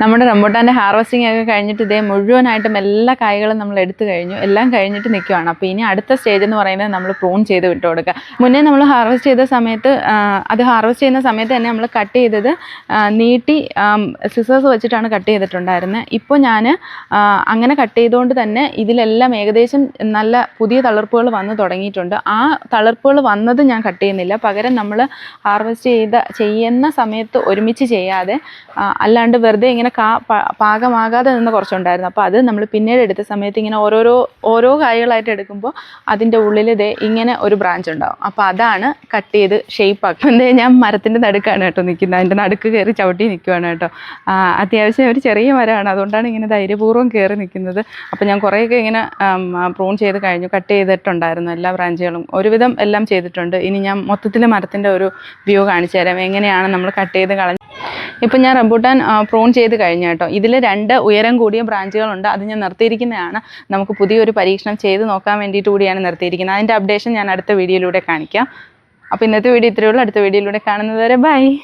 നമ്മുടെ റംബൂട്ടാന്റെ ഹാർവസ്റ്റിംഗ് ഒക്കെ കഴിഞ്ഞിട്ട് ഇതേ മുഴുവനായിട്ടും എല്ലാ കായകളും നമ്മൾ എടുത്തു കഴിഞ്ഞു. എല്ലാം കഴിഞ്ഞിട്ട് നിൽക്കുവാണ് അപ്പോൾ ഇനി അടുത്ത സ്റ്റേജ് എന്ന് പറയുന്നത് നമ്മൾ പ്രൂൺ ചെയ്ത് വിട്ടു കൊടുക്കുക. മുന്നേ നമ്മൾ ഹാർവസ്റ്റ് ചെയ്ത സമയത്ത് അത് ഹാർവസ്റ്റ് ചെയ്യുന്ന സമയത്ത് തന്നെ നമ്മൾ കട്ട് ചെയ്തത് നീട്ടി സിസേഴ്സ് വെച്ചിട്ടാണ് കട്ട് ചെയ്തിട്ടുണ്ടായിരുന്നത്. ഇപ്പോൾ ഞാൻ അങ്ങനെ കട്ട് ചെയ്തുകൊണ്ട് തന്നെ ഇതിലെല്ലാം ഏകദേശം നല്ല പുതിയ തളിർപ്പുകൾ വന്ന് തുടങ്ങിയിട്ടുണ്ട്. ആ തളിർപ്പുകൾ വന്നത് ഞാൻ കട്ട് ചെയ്യുന്നില്ല. പകരം നമ്മൾ ഹാർവസ്റ്റ് ചെയ്ത ചെയ്യുന്ന സമയത്ത് ഒരുമിച്ച് ചെയ്യാതെ അല്ലാണ്ട് വെറുതെ ഇങ്ങനെ കാ പ- പാകമാകാതെ നിന്ന് കുറച്ചുണ്ടായിരുന്നു. അപ്പോൾ അത് നമ്മൾ പിന്നീട് എടുത്ത സമയത്ത് ഇങ്ങനെ ഓരോരോ ഓരോ കായകളായിട്ട് എടുക്കുമ്പോൾ അതിന്റെ ഉള്ളിൽ ഇതേ ഇങ്ങനെ ഒരു ബ്രാഞ്ച് ഉണ്ടാവും. അപ്പോൾ അതാണ് കട്ട് ചെയ്ത് ഷേപ്പ് ആക്കും. എന്തേ ഞാൻ മരത്തിന്റെ നടുക്കാണ് കേട്ടോ നിൽക്കുന്നത്. അതിന്റെ നടുക്ക് കയറി ചവിട്ടി നിൽക്കുവാണ് കേട്ടോ. അത്യാവശ്യം ഒരു ചെറിയ മരമാണ്. അതുകൊണ്ടാണ് ഇങ്ങനെ ധൈര്യപൂർവം കയറി നിൽക്കുന്നത്. അപ്പോൾ ഞാൻ കുറേയൊക്കെ ഇങ്ങനെ പ്രൂൺ ചെയ്ത് കഴിഞ്ഞു. കട്ട് ചെയ്തിട്ടുണ്ടായിരുന്നു എല്ലാ ബ്രാഞ്ചുകളും ഒരുവിധം എല്ലാം ചെയ്തിട്ടുണ്ട്. ഇനി ഞാൻ മൊത്തത്തിൽ മരത്തിന്റെ ഒരു വ്യൂ കാണിച്ചു തരാം. എങ്ങനെയാണ് നമ്മൾ കട്ട് ചെയ്ത് കളഞ്ഞ് ഇപ്പം ഞാൻ റംബൂട്ടാൻ പ്രോൺ ചെയ്ത് കഴിഞ്ഞു കേട്ടോ. ഇതിൽ രണ്ട് ഉയരം കൂടിയ ബ്രാഞ്ചുകളുണ്ട്. അത് ഞാൻ നിർത്തിയിരിക്കുന്നതാണ്. നമുക്ക് പുതിയൊരു പരീക്ഷണം ചെയ്ത് നോക്കാൻ വേണ്ടിയിട്ട് കൂടിയാണ് നിർത്തിയിരിക്കുന്നത്. അതിന്റെ അപ്ഡേഷൻ ഞാൻ അടുത്ത വീഡിയോയിലൂടെ കാണിക്കാം. അപ്പോൾ ഇന്നത്തെ വീഡിയോ ഇത്രയേ ഉള്ളൂ. അടുത്ത വീഡിയോയിലൂടെ കാണുന്നത് വരെ ബൈ.